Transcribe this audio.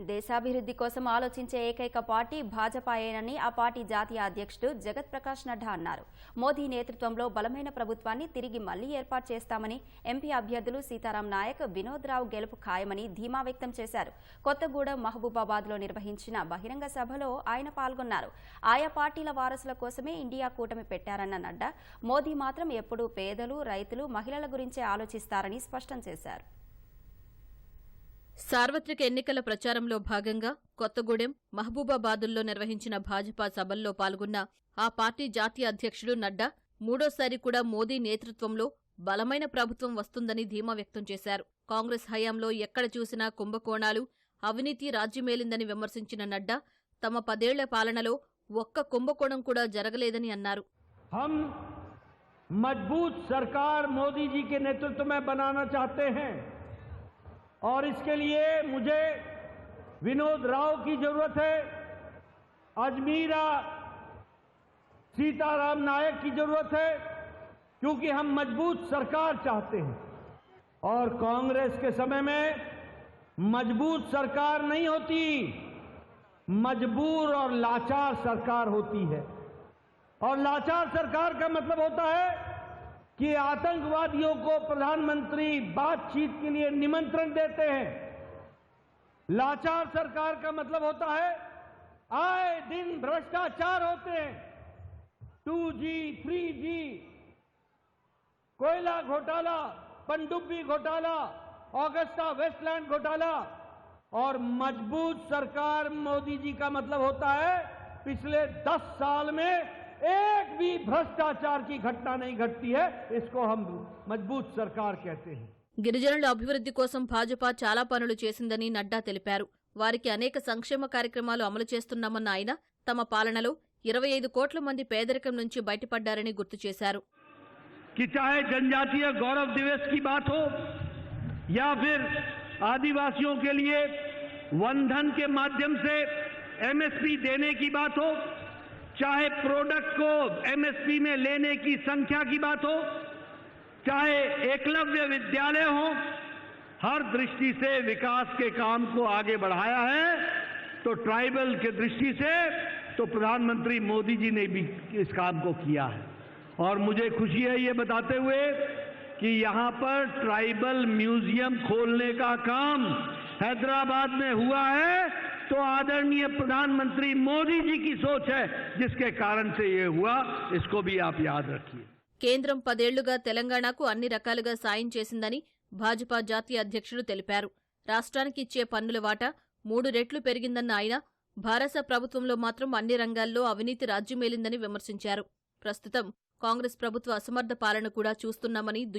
దేశాభివృద్ధి కోసం ఆలోచించే ఏకైక పార్టీ భాజపాయేనని ఆ పార్టీ జాతీయ అధ్యక్షుడు జగత్ ప్రకాష్ నడ్డా అన్నారు. మోదీ నేతృత్వంలో బలమైన ప్రభుత్వాన్ని తిరిగి మళ్ళీ ఏర్పాటు చేస్తామని ఎంపీ అభ్యర్థులు సీతారాం నాయక్ వినోద్ రావు గెలుపు ఖాయమని ధీమా వ్యక్తం చేశారు. కొత్తగూడెం మహబూబాబాద్లో నిర్వహించిన బహిరంగ సభలో ఆయన పాల్గొన్నారు. ఆయా పార్టీల వారసుల కోసమే ఇండియా కూటమి పెట్టారన్న నడ్డా మోదీ మాత్రం ఎప్పుడూ పేదలు రైతులు మహిళల గురించే ఆలోచిస్తారని స్పష్టం చేశారు. సార్వత్రిక ఎన్నికల ప్రచారంలో భాగంగా కొత్తగూడెం మహబూబాబాదుల్లో నిర్వహించిన భాజపా సభల్లో పాల్గొన్న ఆ పార్టీ జాతీయ అధ్యక్షుడు నడ్డా మూడోసారి కూడా మోదీ నేతృత్వంలో బలమైన ప్రభుత్వం వస్తుందని ధీమా వ్యక్తం చేశారు. కాంగ్రెస్ హయాంలో ఎక్కడ చూసినా కుంభకోణాలు అవినీతి రాజ్యమేలిందని విమర్శించిన నడ్డా తమ పదేళ్ళ పాలనలో ఒక్క కుంభకోణం కూడా జరగలేదని అన్నారు. మజ్బూత్ సర్కార్ మోదీజీ నేతృత్వమే నేతృత్వ బనానా और इसके लिए मुझे विनोद राव की ज़रूरत है, अजमीरा सीताराम नायक की ज़रूरत है, क्योंकि हम मज़बूत सरकार चाहते हैं। और कांग्रेस के समय में मज़बूत सरकार नहीं होती, मजबूर और लाचार सरकार होती है। और लाचार सरकार का मतलब होता है कि आतंकवादियों को प्रधानमंत्री बातचीत के लिए निमंत्रण देते हैं। लाचार सरकार का मतलब होता है, आए दिन भ्रष्टाचार होते हैं। टू जी, थ्री जी, कोयला घोटाला, पनडुब्बी घोटाला, ऑगस्टा वेस्टलैंड घोटाला और मज़बूत सरकार मोदी जी का मतलब होता है, पिछले दस साल में एक भी भ्रष्टाचार की घटना नहीं घटती है इसको हम मजबूत सरकार कहते हैं గిరిజనుల అభివృద్ధి కోసం భాజపా చాలా పనులు చేసిందని నడ్డా తెలిపారు వారికి అనేక సంక్షేమ కార్యక్రమాలు అమలు చేస్తున్నామన్న ఆయన తమ పాలనలో ఇరవై ఐదు కోట్ల మంది పేదరికం నుంచి బయటపడ్డారని గుర్తు చేశారు कि चाहे जनजातीय गौरव दिवस की बात हो या फिर आदिवासियों के लिए वनधन के माध्यम से एमएसपी देने की बात हो चाहे प्रोडक्ट को एमएसपी में लेने की संख्या की बात हो, चाहे एकलव्य विद्यालय हो, हर दृष्टि से विकास के काम को आगे बढ़ाया है तो ट्राइबल के दृष्टि से तो प्रधानमंत्री मोदी जी ने भी इस काम को किया है। और मुझे खुशी है ये बताते हुए कि यहाँ पर ट्राइबल म्यूज़ियम खोलने का काम हैदराबाद में हुआ है तो आदरणीय प्रधानमंत्री मोदी जी की सोच है जिसके कारण से ये हुआ इसको भी आप याद रखिए కేంద్రం పదేళ్లుగా తెలంగాణకు అన్ని రకాలుగా సాయం చేసిందని భాజపా జాతీయ అధ్యక్షుడు తెలిపారు రాష్ట్రానికి ఇచ్చే పన్నుల వాటా మూడు రెట్లు పెరిగిందన్న ఆయన భారత ప్రభుత్వంలో మాత్రం అన్ని రంగాల్లో అవినీతి రాజ్యమేలిందని విమర్శించారు ప్రస్తుతం కాంగ్రెస్ ప్రభుత్వ అసమర్థ పాలన కూడా చూస్తున్నామని దుయ్య